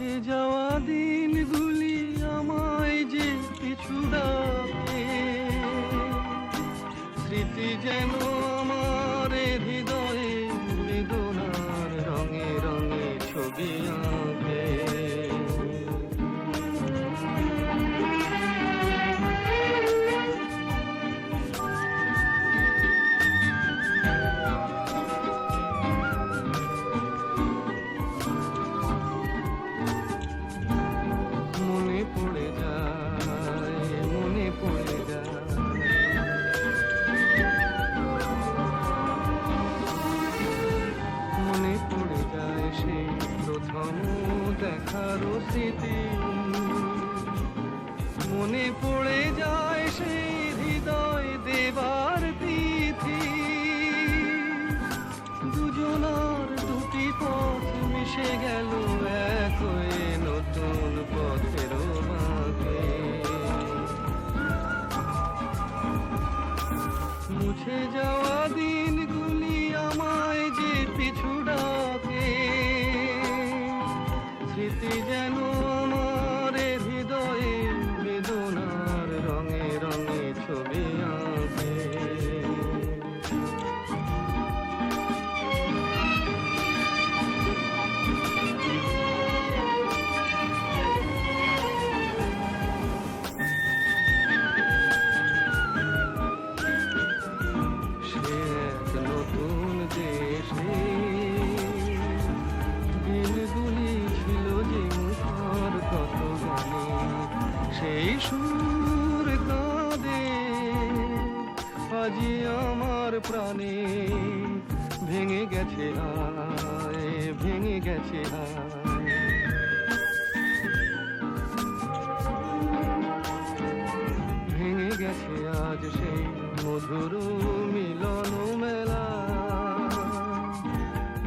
কেটে যাওয়া দিনগুলি আমায় যে কিছু ডাকে। স্মৃতি যেন আমার হৃদয়ে বেদনার রঙে রঙে ছবি স্মৃতি মনে পড়ে যায় সেই হৃদয় দেবার তিথি। দুজনার দুটি পথ মিশে গেল এক হয়ে নতুন পথের মাঝে। মুছে যাওয়া দিনগুলি আমায় যে পিছু ডাকে, স্মৃতি সুর কাঁদে আজি আমার প্রাণে ভেঙে গেছে আয় ভেঙে গেছে আয় ভেঙে গেছে আজ সেই মধুর মিলন মেলা।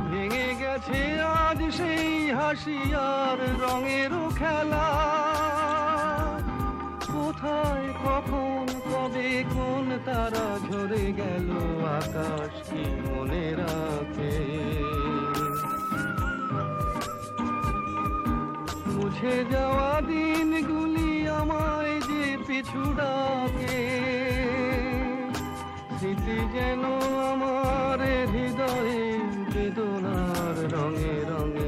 ভেঙে গেছে আজ সেই হাসিয়ার রঙের খেলা। ঝরে গেল আকাশ কি মনে রাখে? মুছে যাওয়া দিনগুলি আমায় যে পিছু ডাকে, স্মৃতি যেন আমার হৃদয়ে বেদনার রঙে রঙে